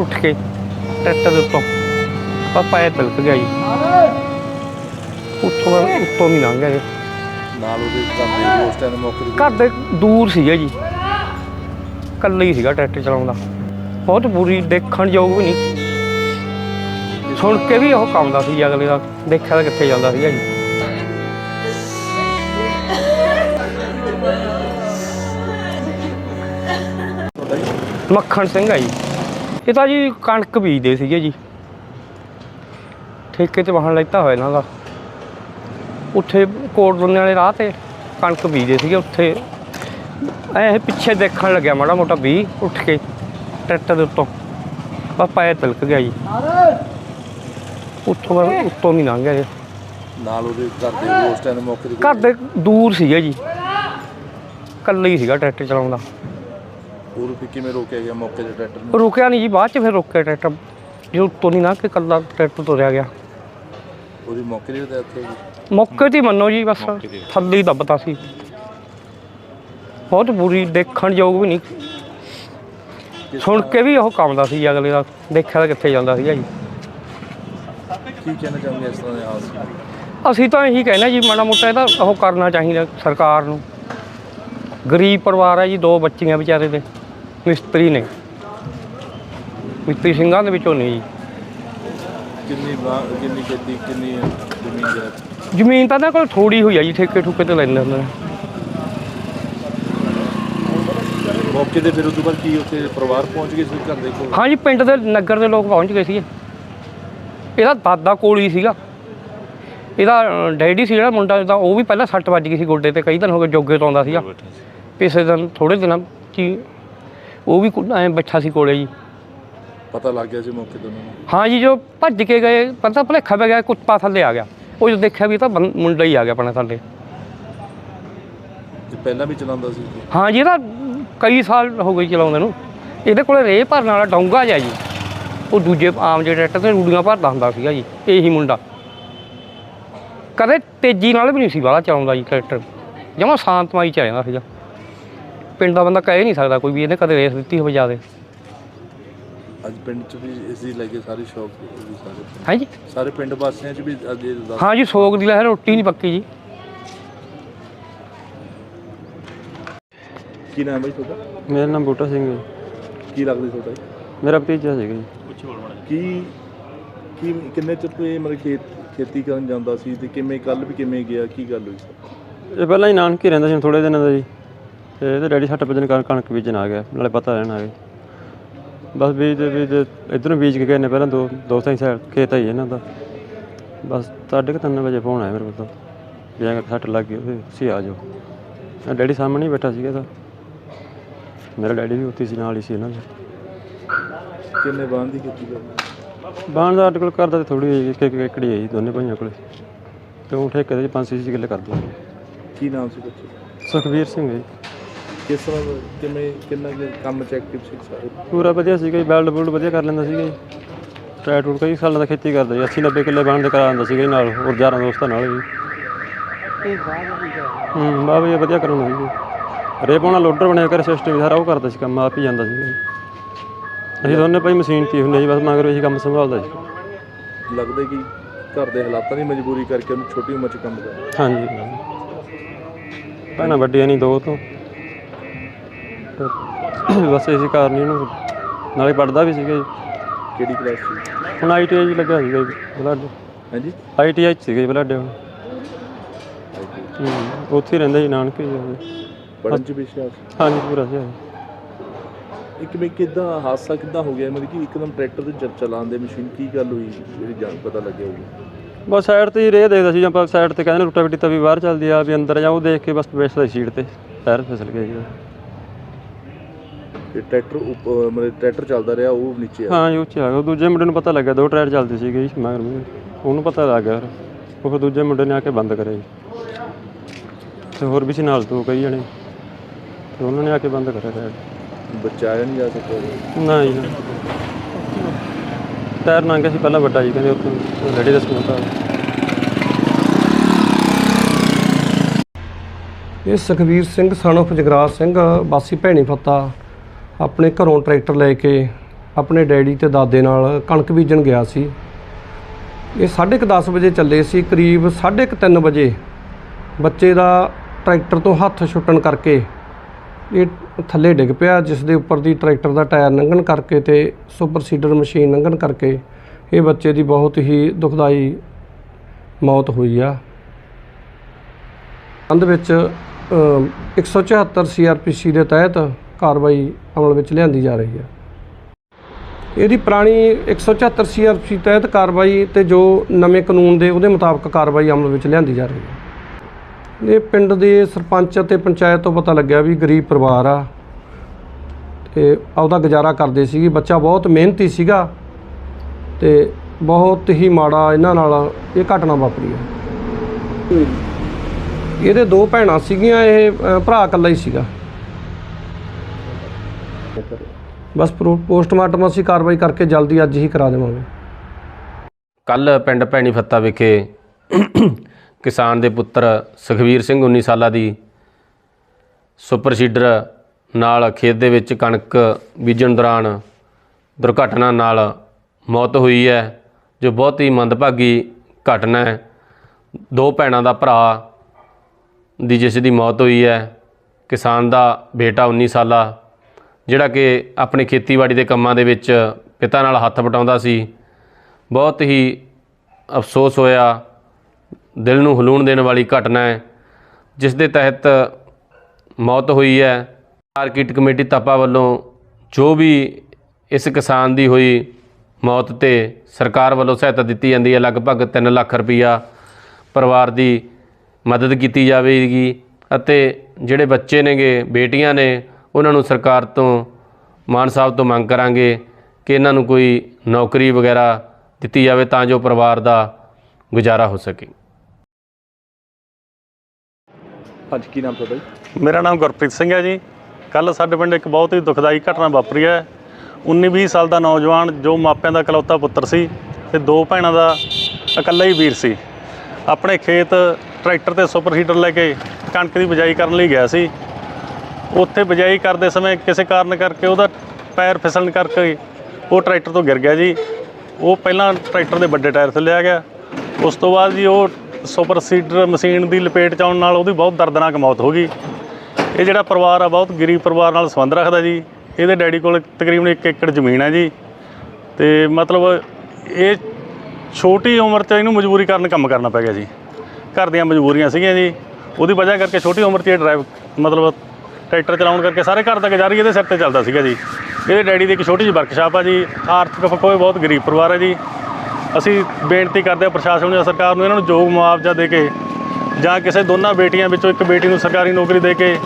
ਉੱਠ ਕੇ ਟਰੈਕਟਰ ਦੇ ਉੱਤੋਂ ਆ ਪੈਰ ਤਿਲਕ ਗਿਆ ਜੀ। ਉੱਤੋਂ ਉੱਤੋਂ ਨਹੀਂ ਲੰਘ ਗਿਆ ਜੀ। ਨਾਲ ਉਹਦੇ ਘਰ ਦੇ ਉਸ ਟਾਈਮ ਮੌਕੇ ਤੇ ਘਰ ਦੇ ਦੂਰ ਸੀਗਾ ਜੀ। ਕੱਲਾ ਹੀ ਸੀਗਾ ਟਰੈਕਟਰ ਚਲਾਉਂਦਾ ਬਹੁਤ ਬੁਰੀ ਦੇਖਣ ਯੋਗ ਵੀ ਨਹੀਂ। ਸੁਣ ਕੇ ਵੀ ਉਹ ਕੰਮਦਾ ਸੀ ਅਗਲੇ ਦਾ। ਦੇਖਿਆ ਤਾਂ ਕਿੱਥੇ ਜਾਂਦਾ ਸੀਗਾ ਜੀ। ਮੱਖਣ ਸਿੰਘ ਆ ਜੀ। ਇਹ ਤਾਂ ਜੀ ਕਣਕ ਬੀਜਦੇ ਸੀਗੇ ਜੀ। ਠੇਕੇ ਤੇ ਵਾਹਣ ਲੈਤਾ ਹੋਇਆ ਇਹਨਾਂ ਦਾ। ਉੱਥੇ ਕੋਟ ਦੁੰਨੇ ਵਾਲੇ ਰਾਹ ਤੇ ਕਣਕ ਬੀਜਦੇ ਸੀਗੇ ਉੱਥੇ। ਐ ਪਿੱਛੇ ਦੇਖਣ ਲੱਗਿਆ ਮਾੜਾ ਮੋਟਾ ਵੀ ਉੱਠ ਕੇ ਟਰੈਕਟਰ ਦੇ ਉੱਤੋਂ। ਬਸ ਪੈਰ ਤਿਲਕ ਗਿਆ ਜੀ। ਉੱਤੋਂ ਦਾ- ਉੱਤੋਂ ਨਹੀਂ ਲੰਘ ਗਿਆ ਜੀ। ਨਾਲ ਉਹਦੇ ਘਰ ਦੇ ਉਸ ਟਾਈਮ ਮੌਕੇ ਤੇ ਘਰ ਦੇ ਦੂਰ ਸੀਗੇ ਜੀ। ਕੱਲਾ ਹੀ ਸੀਗਾ ਟਰੈਕਟਰ ਚਲਾਉਂਦਾ ਹੋਰ ਵੀ ਕਿਵੇਂ ਰੋਕਿਆ ਗਿਆ ਮੌਕੇ ਤੇ ਟਰੈਕਟਰ ਨੂੰ? ਰੁਕਿਆ ਨਹੀਂ ਜੀ ਬਾਅਦ ਚ ਫਿਰ ਰੁਕਿਆ ਟਰੈਕਟਰ। ਜੇ ਉੱਤੋਂ ਨਹੀਂ ਨਾ ਕਿ ਕੱਲਾ ਟਰੈਕਟਰ ਤੁਰਿਆ ਗਿਆ। ਉਹਦੀ ਮੌਕੇ ਤੇ ਡੈਥ ਹੋ ਗਈ ਮੌਕੇ ਤੇ ਹੀ ਮੰਨੋ ਜੀ ਬਸ ਮੌਕੇ। ਥੱਲੇ ਹੀ ਦੱਬਤਾ ਸੀ। ਬਹੁਤ ਬੁਰੀ ਦੇਖਣ ਯੋਗ ਵੀ ਨਹੀਂ। ਕਿਸ ਸੁਣ ਕੇ ਵੀ ਉਹ ਕੰਮਦਾ ਸੀ ਅਗਲੇ ਦਾ। ਦੇਖਿਆ ਤਾਂ ਕਿੱਥੇ ਜਾਂਦਾ ਸੀਗਾ ਜੀ। ਤਰ੍ਹਾਂ- ਕੀ ਕਹਿਣਾ ਚਾਹੁੰਦੇ ਇਸ ਤਰ੍ਹਾਂ ਦੇ ਹਾਦਸੇ ਅਸੀਂ ਤਾਂ ਇਹੀ ਕਹਿੰਦੇ ਜੀ ਮਾੜਾ ਮੋਟਾ ਇਹਦਾ ਉਹ ਕਰਨਾ ਚਾਹੀਦਾ ਸਰਕਾਰ ਨੂੰ। ਗਰੀਬ ਪਰਿਵਾਰ ਹੈ ਜੀ ਦੋ ਬੱਚੀਆਂ ਵਿਚਾਰੇ ਦੇ। ਮਿਸਤਰੀ ਨੇ। ਮਿਸਤਰੀ ਸਿੰਘਾਂ ਦੇ ਵਿੱਚੋਂ ਨਹੀਂ। ਜੀ ਕਿੰਨੀ ਬਾ- ਕਿੰਨੀ ਖੇਤੀ ਕਿੰਨੀ ਜ਼ਮੀਨ ਜਾਇਦਾਦ ਜ਼ਮੀਨ ਤਾਂ ਇਹਨਾਂ ਕੋਲ ਥੋੜੀ ਹੋਈ ਆ ਜੀ ਠੇਕੇ ਠੁਕੇ ਤੇ ਲੈਂਦੇ ਹੁੰਦੇ ਨੇ। ਮੌਕੇ ਤੇ ਫਿਰ ਉਦੋਂ ਬਾਅਦ ਕੀ ਉੱਥੇ ਪਰਿਵਾਰ ਪਹੁੰਚ ਗਏ ਸੀ ਘਰ ਦੇ ਕੋਲ? ਹਾਂ ਜੀ ਪਿੰਡ ਦੇ ਨਗਰ ਦੇ ਲੋਕ ਪਹੁੰਚ ਗਏ ਸੀ ਇਹਦਾ ਦਾਦਾ ਕੋਲ ਹੀ ਸੀਗਾ। ਇਹਦਾ ਅ, ਡੈਡੀ ਸੀ ਜਿਹੜਾ ਮੁੰਡਾ ਦਾ ਉਹ ਵੀ ਪਹਿਲਾਂ ਸੱਟ ਵੱਜ ਗਈ ਸੀ ਗੋਡੇ ਤੇ ਕਈ ਦਿਨ ਹੋ ਗਏ ਜੋਗੇ ਤੋਂ ਆਉਂਦਾ ਸੀਗਾ। ਪਿਛਲੇ ਦਿਨ ਥੋੜੇ ਦਿਨਾਂ ਕਿ ਉਹ ਵੀ ਐ ਬੈਠਾ ਸੀ ਕੋਲੇ ਜੀ। ਪਤਾ ਲੱਗ ਗਿਆ ਸੀ ਮੌਕੇ ਤੇ ਉਹਨਾਂ ਨੂੰ। ਹਾਂ ਜੀ ਜੋ ਭੱਜ ਕੇ ਗਏ ਪਤਾ ਭੁਲੇਖਾ ਪੈ ਗਿਆ ਕੁੱਤਾ ਥੱਲੇ ਆ ਗਿਆ। ਉਹ ਜਦੋਂ ਦੇਖਿਆ ਵੀ ਇਹ ਤਾਂ ਬੰ- ਮੁੰਡਾ ਹੀ ਆ ਗਿਆ ਆਪਣੇ ਥੱਲੇ। ਤੇ ਪਹਿਲਾਂ ਵੀ ਚਲਾਉਂਦਾ ਸੀ ਜੀ। ਹਾਂ ਜੀ ਇਹਦਾ ਕਈ ਸਾਲ ਹੋ ਗਏ ਚਲਾਉਂਦੇ ਨੂੰ। ਇਹਦੇ ਕੋਲੇ ਰੇਹ ਭਰਨ ਵਾਲਾ ਡੋਂਗਾ ਜਿਹਾ ਜੀ। ਉਹ ਦੂਜੇ ਆਮ ਜਿਹੜੇ ਟਰੈਕਟਰ ਤੇ ਰੂੜੀਆਂ ਭਰਦਾ ਹੁੰਦਾ ਸੀਗਾ ਜੀ ਇਹੀ ਮੁੰਡਾ। ਕਦੇ ਤੇਜ਼ੀ ਨਾਲ ਵੀ ਨਹੀਂ ਸੀ ਵਾਲਾ ਚਲਾਉਂਦਾ ਜੀ ਟਰੈਕਟਰ। ਜਮਾ ਸ਼ਾਂਤਮਈ ਚ ਰਹਿੰਦਾ ਸੀਗਾ। ਪਿੰਡ ਦਾ ਬੰਦਾ ਕਹਿ ਨਹੀਂ ਸਕਦਾ ਕੋਈ ਵੀ ਇਹਨੇ ਕਦੇ ਰੇਸ ਦਿੱਤੀ ਹੋਵੇ ਜ਼ਿਆਦੇ। ਅੱਜ ਪਿੰਡ 'ਚ ਵੀ ਇਸ ਦੀ ਲੱਗੇ ਸਾਰੀ ਸ਼ੌਕ ਵੀ ਸਾਰੇ ਹੈ ਜੀ ਸਾਰੇ ਪਿੰਡ ਵਾਸੀਆਂ 'ਚ ਵੀ ਅੱਜ ਇਹ ਦੱਸ ਹਾਂ ਜੀ ਸੋਗ ਦੀ ਲਹਿਰ ਰੋਟੀ ਨਹੀਂ ਪੱਕੀ ਜੀ। ਕੀ ਨਾਮ ਹੈ ਜੀ ਤੁਹਾਡਾ? ਮੇਰਾ ਨਾਮ ਬੂਟਾ ਸਿੰਘ ਹੈ। ਕੀ ਲੱਗਦਾ ਜੀ ਤੁਹਾਡਾ ਜੀ? ਮੇਰਾ ਭਤੀਜਾ ਸੀਗਾ ਜੀ। ਕੀ ਕੀ ਕਿੰਨੇ ਚਿਰ ਤੋਂ ਇਹ ਮਤਲਬ ਖੇਤ ਖੇਤੀ ਕਰਨ ਜਾਂਦਾ ਸੀ ਤੇ ਕਿਵੇਂ ਕੱਲ ਵੀ ਕਿਵੇਂ ਗਿਆ ਕੀ ਗੱਲ ਹੋਈ? ਸਰ ਇਹ ਪਹਿਲਾਂ ਹੀ ਨਾਨਕੇ ਰਹਿੰਦਾ ਸੀ ਥੋੜੇ ਦਿਨਾਂ ਦਾ ਜੀ। ਤੇ ਇਹਦੇ ਡੈਡੀ ਸੱਟ ਵਜਨ ਕਣਕ ਕਣਕ ਬੀਜਣ ਆ ਗਿਆ ਨਾਲੇ ਪਤਾ ਰਹਿਣ ਆ ਗਏ। ਬਸ ਬੀਜਦੇ ਬੀਜਦੇ ਇੱਧਰੋਂ ਬੀਜ ਕੇ ਗਏ ਨੇ ਪਹਿਲਾਂ ਦੋ ਦੋ ਸਾਈ ਸਾਈਡ ਖੇਤ ਆਈ ਇਹਨਾਂ ਦਾ। ਬਸ ਸਾਢੇ ਕੁ ਤਿੰਨ ਵਜੇ ਫੋਨ ਆਇਆ ਮੇਰੇ ਕੋਲ ਤਾਂ ਵੀ ਐਂ ਸੱਟ ਲੱਗ ਗਈ ਉਹਦੇ ਤੁਸੀਂ ਆ ਜਾਓ। ਇਹ ਡੈਡੀ ਸਾਹਮਣੇ ਹੀ ਬੈਠਾ ਸੀਗਾ ਤਾਂ। ਮੇਰਾ ਡੈਡੀ ਵੀ ਉੱਥੇ ਸੀ ਨਾਲ ਹੀ ਸੀ ਇਹਨਾਂ ਦੇ। ਕਿੰਨੇ ਬਾਣ ਦੀ ਖੇਤੀ ਕਰਦੇ ਬਾਣ ਦਾ ਸਾਡੇ ਕੋਲ ਕਰਦਾ ਤੇ ਥੋੜੀ ਜਿਹੀ ਇੱਕ ਇੱਕ ਏਕੜੀ ਹੈ ਜੀ ਦੋਨੇ ਭਾਈਆਂ ਕੋਲੇ। ਤੇ ਉਹ ਠੇਕੇ ਦੇ 5-6 ਕਿੱਲੇ ਕਰਦੇ ਕੀ ਨਾਮ ਸੀ ਬੱਚੇ ਸੁਖਵੀਰ ਸਿੰਘ ਜੀ। ਕਿਸ ਤਰ੍ਹਾਂ ਦਾ- ਕਿਵੇਂ ਕਿੰਨਾ ਕੁ ਕੰਮ ਚ ਐਕਟਿਵ ਸੀ ਸਾਰੇ? ਪੂਰਾ ਵਧੀਆ ਸੀਗਾ ਜੀ ਬੈਲਡ ਬੁਲਡ ਵਧੀਆ ਕਰ ਲੈਂਦਾ ਸੀਗਾ ਜੀ। ਟਰੈਕ ਟੂਟ ਕਈ ਸਾਲਾਂ ਦਾ ਖੇਤੀ ਕਰਦਾ ਜੀ 80 90 ਕਿੱਲੇ ਬਾਣ ਦੇ ਕਰਾ ਦਿੰਦਾ ਸੀਗਾ ਜੀ ਨਾਲ ਹੋਰ 11 ਦੋਸਤਾਂ ਨਾਲ ਵੀ। ਹੂੰ ਬਾ ਵੀ ਵਧੀਆ ਕਰਾਉਂਦਾ ਸੀ ਜੀ। ਰੇ ਪਾਉਣਾ ਲੋਡਰ ਬਣਿਆ ਕਰ ਸਿਸਟਮ ਸਾਰਾ ਉਹ ਕਰਦਾ ਸੀ ਕੰਮ ਆਪ ਹੀ ਜਾਂਦਾ ਸੀਗਾ ਜੀ। ਅਸੀਂ ਦੋਨੇ ਭਾਈ ਮਸ਼ੀਨ ਤੇ ਹੀ ਹੁੰਦੇ ਜੀ ਬਸ ਮਗਰ ਅਸੀਂ ਕੰਮ ਸੰਭਾਲਦਾ ਸੀ। ਲੱਗਦਾ ਕਿ ਘਰ ਦੇ ਹਾਲਾਤਾਂ ਦੀ ਮਜਬੂਰੀ ਕਰਕੇ ਉਹਨੂੰ ਛੋਟੀ ਉਮਰ ਚ ਕੰਮ ਕਰ ਹਾਂਜੀ। ਭੈਣਾਂ ਵੱਡੀਆਂ ਨਹੀਂ ਦੋ ਤੋਂ ਤੇ। ਬਸ ਇਸੇ ਕਾਰਨ ਹੀ ਉਹਨੂੰ ਨਾਲੇ ਪੜਦਾ ਵੀ ਸੀਗਾ ਜੀ। ਕਿਹੜੀ ਕਲਾਸ ਸੀ? ਹੁਣ ਆਈਟੀਆਈ ਜੀ ਲੱਗਾ ਸੀਗਾ ਜੀ ਬਲਾਡੇ। ਹਾਂਜੀ? ਆਈਟੀਆਈ ਚ ਸੀਗਾ ਜੀ ਬਲਾਡੇ ਹੁਣ। ਹੂੰ ਉੱਥੇ ਹੀ ਰਹਿੰਦਾ ਜੀ ਨਾਨਕੇ ਜੀ। ਉਹਦੇ। ਪੜਨ ਚ ਵਿਸ਼ਵਾਸ ਹਾਂਜੀ ਪੂਰਾ ਸੀ। ਇੱਕ ਵੀ ਕਿਦਾਂ ਹਾਦਸਾ ਕਿਦਾਂ ਹੋ ਗਿਆ? ਮਤਲਬ ਕਿ ਇੱਕਦਮ ਟਰੈਕਟਰ ਤੇ ਚ- ਚਲਾਉਂਦੇ ਮਸ਼ੀਨ ਕੀ ਗੱਲ ਹੋਈ? ਜਿਹੜੀ ਜਾਣ ਪਤਾ ਲੱਗਿਆ ਹੋਊਗਾ। ਬਸ ਸਾਈਡ ਤੇ ਹੀ ਰੇ ਦੇਖਦਾ ਸੀ ਜਾਂ ਆਪਾਂ। ਸਾਈਡ ਤੇ ਕਹਿੰਦੇ ਨੇ ਰੁੱਟਾ ਬਿੱਟੀ ਤਾਂ ਵੀ ਬਾਹਰ ਚੱਲਦੀ ਆ ਵੀ ਅੰਦਰ ਜਾ ਉਹ ਦੇਖ ਕੇ ਬਸ ਬੈਠਦਾ ਸੀਟ ਤੇ ਪੈਰ ਫਿਸਲ ਗਿਆ ਜੀ। ਉਹਦਾ। ਤੇ ਟਰੈਕਟਰ ਉੱਪ- ਮਤਲਬ ਟਰੈਕਟਰ ਚੱਲਦਾ ਰਿਹਾ ਉਹ ਨੀਚੇ ਆ। ਹਾਂ ਜੀ ਉੱਚੇ ਆ ਗਿਆ ਉਹ ਦੂਜੇ ਮੁੰਡੇ ਨੂੰ ਪਤਾ ਲੱਗਿਆ ਦੋ ਟਾਇਰ ਚੱਲਦੇ ਸੀਗੇ ਜੀ ਮਗਰ ਮੂਹਰੇ। ਉਹਨੂੰ ਪਤਾ ਲੱਗ ਗਿਆ ਫਿਰ। ਉਹ ਫਿਰ ਦੂਜੇ ਮੁੰਡੇ ਨੇ ਆ ਕੇ ਬੰਦ ਕਰਿਆ ਜੀ। ਤੇ ਹੋਰ ਵੀ ਸੀ ਨਾਲ ਦੋ ਕਈ ਜਣੇ। ਤੇ ਉਹਨਾਂ ਨੇ ਆ ਕੇ ਬੰਦ ਕਰਿਆ ਟਾਇਰ। ਬਚਾਇਆ ਨਹੀਂ ਜਾ ਸਕਿਆ ਨਾ ਜੀ ਨਾ। ਟਾਇਰ ਲੰਘ ਗਿਆ ਸੀ ਪਹਿਲਾਂ ਵੱਡਾ ਜੀ ਕਹਿੰਦੇ ਉੱਥੇ ਰੈਡੀ ਦੱਸਣਾ ਤਾਂ। ਇਹ ਸੁਖਵੀਰ ਸਿੰਘ ਸਨ of ਜਗਰਾਜ ਸਿੰਘ ਵਾਸੀ ਭੈਣੀ ਫੱਤਾ। ਆਪਣੇ ਘਰੋਂ ਟਰੈਕਟਰ ਲੈ ਕੇ ਆਪਣੇ ਡੈਡੀ ਤੇ ਦਾਦੇ ਨਾਲ ਕਣਕ ਬੀਜਣ ਗਿਆ ਸੀ। ਇਹ 10:30 ਵਜੇ ਚੱਲੇ ਸੀ ਕਰੀਬ 3:30 ਵਜੇ ਬੱਚੇ ਦਾ ਟਰੈਕਟਰ ਤੋਂ ਹੱਥ ਛੁੱਟਣ ਕਰਕੇ ਇਹ ਥੱਲੇ ਡਿੱਗ ਪਿਆ ਜਿਸ ਦੇ ਉੱਪਰ ਦੀ ਟਰੈਕਟਰ ਦਾ ਟਾਇਰ ਲੰਘਣ ਕਰਕੇ ਤੇ ਸੁਪਰ ਸੀਡਰ ਮਸ਼ੀਨ ਲੰਘਣ ਕਰਕੇ ਇਹ ਬੱਚੇ ਦੀ ਬਹੁਤ ਹੀ ਦੁਖਦਾਈ ਮੌਤ ਹੋਈ ਆ। ਅੰਦ ਵਿੱਚ ਅ, 174 ਸੀਆਰਪੀਸੀ ਦੇ ਤਹਿਤ ਕਾਰਵਾਈ ਅਮਲ ਵਿੱਚ ਲਿਆਂਦੀ ਜਾ ਰਹੀ ਹੈ। ਇਹਦੀ ਪੁਰਾਣੀ 174 ਸੀਆਰਪੀ ਤਹਿਤ ਕਾਰਵਾਈ ਤੇ ਜੋ ਨਵੇਂ ਕਾਨੂੰਨ ਦੇ ਉਹਦੇ ਮੁਤਾਬਕ ਕਾਰਵਾਈ ਅਮਲ ਵਿੱਚ ਲਿਆਂਦੀ ਜਾ ਰਹੀ ਹੈ। ਇਹ ਪਿੰਡ ਦੇ ਸਰਪੰਚ ਅਤੇ ਪੰਚਾਇਤ ਤੋਂ ਪਤਾ ਲੱਗਿਆ ਵੀ ਗਰੀਬ ਪਰਿਵਾਰ ਆ ਤੇ ਆਪਦਾ ਗੁਜ਼ਾਰਾ ਕਰਦੇ ਸੀਗੇ। ਬੱਚਾ ਬਹੁਤ ਮਿਹਨਤੀ ਸੀਗਾ ਤੇ ਬਹੁਤ ਹੀ ਮਾੜਾ ਇਹਨਾਂ ਨਾਲ ਇਹ ਘਟਨਾ ਵਾਪਰੀ ਹੈ। ਇਹਦੇ ਦੋ ਭੈਣਾਂ ਸੀਗੀਆਂ ਇਹ ਭਰਾ ਇਕੱਲਾ ਹੀ ਸੀਗਾ। ਬਸ ਪ੍ਰੋ- ਪੋਸਟਮਾਰਟਮ ਅਸੀਂ ਕਾਰਵਾਈ ਕਰਕੇ ਜਲਦੀ ਅੱਜ ਹੀ ਕਰਾ ਦੇਵਾਂਗੇ। ਕੱਲ ਪਿੰਡ ਭੈਣੀ ਫੱਤਾ ਵਿਖੇ ਕਿਸਾਨ ਦੇ ਪੁੱਤਰ ਸੁਖਵੀਰ ਸਿੰਘ 19 ਸਾਲਾਂ ਦੀ ਸੁਪਰ ਸੀਡਰ ਨਾਲ ਖੇਤ ਦੇ ਵਿੱਚ ਕਣਕ ਬੀਜਣ ਦੌਰਾਨ ਦੁਰਘਟਨਾ ਨਾਲ ਮੌਤ ਹੋਈ ਹੈ, ਜੋ ਬਹੁਤ ਹੀ ਮੰਦਭਾਗੀ ਘਟਨਾ ਹੈ। ਦੋ ਭੈਣਾਂ ਦਾ ਭਰਾ ਦੀ ਜਿਸ ਦੀ ਮੌਤ ਹੋਈ ਹੈ, ਕਿਸਾਨ ਦਾ ਬੇਟਾ 19 ਸਾਲਾ ਜਿਹੜਾ ਕਿ ਆਪਣੇ ਖੇਤੀਬਾੜੀ ਦੇ ਕੰਮਾਂ ਦੇ ਵਿੱਚ ਪਿਤਾ ਨਾਲ ਹੱਥ ਵਟਾਉਂਦਾ ਸੀ, ਬਹੁਤ ਹੀ ਅਫਸੋਸ ਹੋਇਆ, ਦਿਲ ਨੂੰ ਹਲੂਣ ਦੇਣ ਵਾਲੀ ਘਟਨਾ ਹੈ, ਜਿਸ ਦੇ ਤਹਿਤ ਮੌਤ ਹੋਈ ਹੈ। ਮਾਰਕੀਟ ਕਮੇਟੀ ਤਪਾ ਵੱਲੋਂ ਜੋ ਵੀ ਇਸ ਕਿਸਾਨ ਦੀ ਹੋਈ ਮੌਤ ਤੇ ਸਰਕਾਰ ਵੱਲੋਂ ਸਹਾਇਤਾ ਦਿੱਤੀ ਜਾਂਦੀ ਹੈ, ਲਗਭਗ 3 ਲੱਖ ਰੁਪਈਆ ਪਰਿਵਾਰ ਦੀ ਮਦਦ ਕੀਤੀ ਜਾਵੇਗੀ ਅਤੇ ਜਿਹੜੇ ਬੱਚੇ ਨੇਗੇ, ਬੇਟੀਆਂ ਨੇ ਉਹਨਾਂ ਨੂੰ ਸਰਕਾਰ ਤੋਂ ਮਾਨ ਸਾਹਿਬ ਤੋਂ ਮੰਗ ਕਰਾਂਗੇ ਕਿ ਇਹਨਾਂ ਨੂੰ ਕੋਈ ਨੌਕਰੀ ਵਗੈਰਾ ਦਿੱਤੀ ਜਾਵੇ ਤਾਂ ਜੋ ਪਰਿਵਾਰ ਦਾ ਗੁਜ਼ਾਰਾ ਹੋ ਸਕੇ। ਅੱਜ ਕੀ ਨਾਮ ਤੁਹਾਡਾ ਜੀ? ਮੇਰਾ ਨਾਮ ਗੁਰਪ੍ਰੀਤ ਸਿੰਘ ਹੈ ਜੀ। ਕੱਲ ਸਾਡੇ ਪਿੰਡ ਇੱਕ ਬਹੁਤ ਹੀ ਦੁਖਦਾਈ ਘਟਨਾ ਵਾਪਰੀ ਹੈ। 19-20 ਸਾਲ ਦਾ ਨੌਜਵਾਨ ਜੋ ਮਾਪਿਆਂ ਦਾ ਇਕਲੌਤਾ ਪੁੱਤਰ ਸੀ ਤੇ ਦੋ ਭੈਣਾਂ ਦਾ ਇਕੱਲਾ ਹੀ ਵੀਰ ਸੀ। ਆਪਣੇ ਖੇਤ ਟਰੈਕਟਰ ਤੇ ਸੁਪਰ ਹੀਟਰ ਲੈ ਕੇ ਕਣਕ ਦੀ ਬਿਜਾਈ ਕਰਨ ਲਈ ਗਿਆ ਸੀ। ਉੱਥੇ ਬਿਜਾਈ ਕਰਦੇ ਸਮੇਂ ਕਿਸੇ ਕਾਰਨ ਕਰਕੇ ਉਹਦਾ ਪੈਰ ਫਿਸਲਣ ਕਰਕੇ ਉਹ ਟਰੈਕਟਰ ਤੋਂ ਗਿਰ ਗਿਆ ਜੀ। ਉਹ ਪਹਿਲਾਂ ਟਰੈਕਟਰ ਦੇ ਵੱਡੇ ਟਾਇਰ ਥੱਲੇ ਆ ਗਿਆ। ਉਸ ਤੋਂ ਬਾਅਦ ਜੀ ਉਹ ਸੁਪਰ ਸੀਡਰ ਮਸ਼ੀਨ ਦੀ ਲਪੇਟ ਚ ਆਉਣ ਨਾਲ ਉਹਦੀ ਬਹੁਤ ਦਰਦਨਾਕ ਮੌਤ ਹੋ ਗਈ। ਇਹ ਜਿਹੜਾ ਪਰਿਵਾਰ ਆ, ਬਹੁਤ ਗਰੀਬ ਪਰਿਵਾਰ ਨਾਲ ਸੰਬੰਧ ਰੱਖਦਾ ਜੀ। ਇਹਦੇ ਡੈਡੀ ਕੋਲ ਤਕਰੀਬਨ 1 ਏਕੜ ਜ਼ਮੀਨ ਹੈ ਜੀ। ਤੇ ਮਤਲਬ ਇਹ ਛੋਟੀ ਉਮਰ 'ਚ ਇਹਨੂੰ ਮਜਬੂਰੀ ਕਾਰਨ ਕੰਮ ਕਰਨਾ ਪੈ ਗਿਆ ਜੀ। ਘਰ ਦੀਆਂ ਮਜਬੂਰੀਆਂ ਸੀਗੀਆਂ ਜੀ। ਉਹਦੀ ਵਜ੍ਹਾ ਕਰਕੇ ਛੋਟੀ ਉਮਰ 'ਚ ਇਹ ਡਰਾਈਵ ਮਤਲਬ ਟਰੈਕਟਰ ਚਲਾਉਣ ਕਰਕੇ ਸਾਰੇ ਘਰ ਦਾ ਗੁਜ਼ਾਰਾ ਹੀ, ਇਹਦੇ ਸਿਰ ਤੇ ਚੱਲਦਾ ਸੀਗਾ ਜੀ। ਇਹਦੇ ਡੈਡੀ ਦੀ ਇੱਕ ਛੋਟੀ ਜਿਹੀ ਵਰਕਸ਼ਾਪ ਆ ਜੀ। ਆਰਥਿਕ ਪੱਖੋਂ ਇਹ ਬਹੁਤ ਗਰੀਬ ਪਰਿਵਾਰ ਹੈ ਜੀ। ਅਸੀਂ ਬੇਨਤੀ ਕਰਦੇ ਹਾਂ ਪ੍ਰਸ਼ਾਸਨ ਨੂੰ ਜਾਂ ਸਰਕਾਰ ਨੂੰ ਇਹਨਾਂ ਨੂੰ ਯੋਗ ਮੁਆਵਜ਼ਾ ਦੇ ਕੇ ਜਾਂ ਕਿਸੇ ਦੋਨਾਂ ਬੇਟੀਆਂ ਵਿੱਚੋਂ ਇੱਕ ਬੇਟੀ ਨੂੰ ਸਰਕਾਰੀ ਨੌਕਰੀ ਦੇ ਕੇ